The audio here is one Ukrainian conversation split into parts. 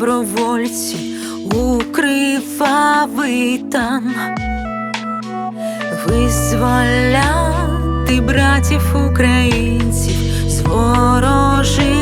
добровольці у кривавий там визволяти братів українців з ворожих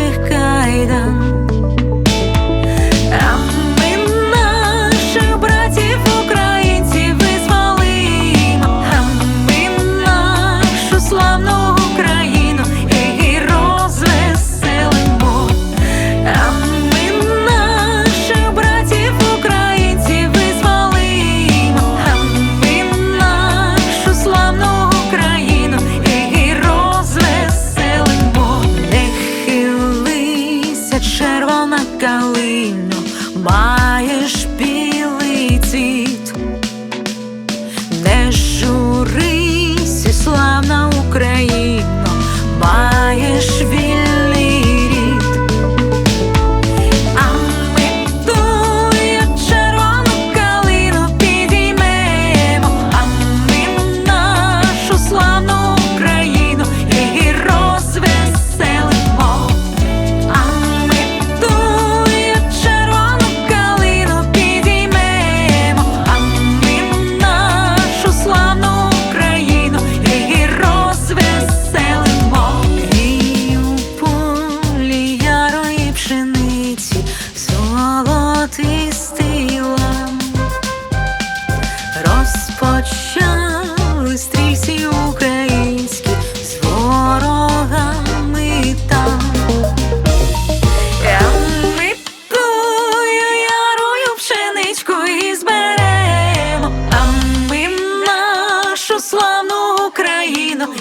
червона калино.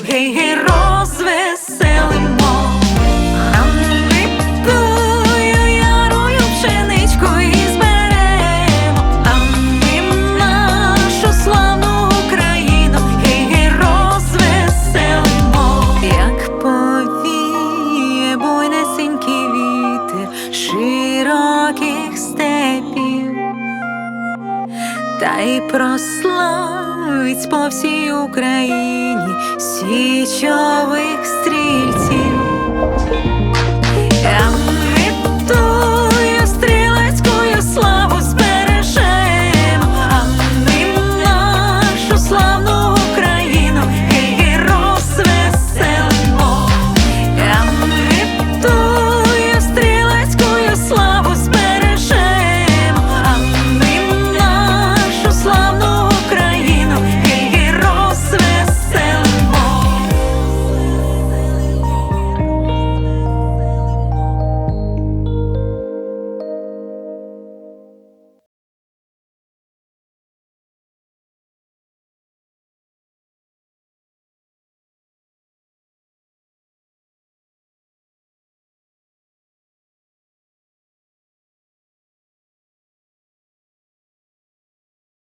Hey, hey, та й прославить по всій Україні січових стрільців.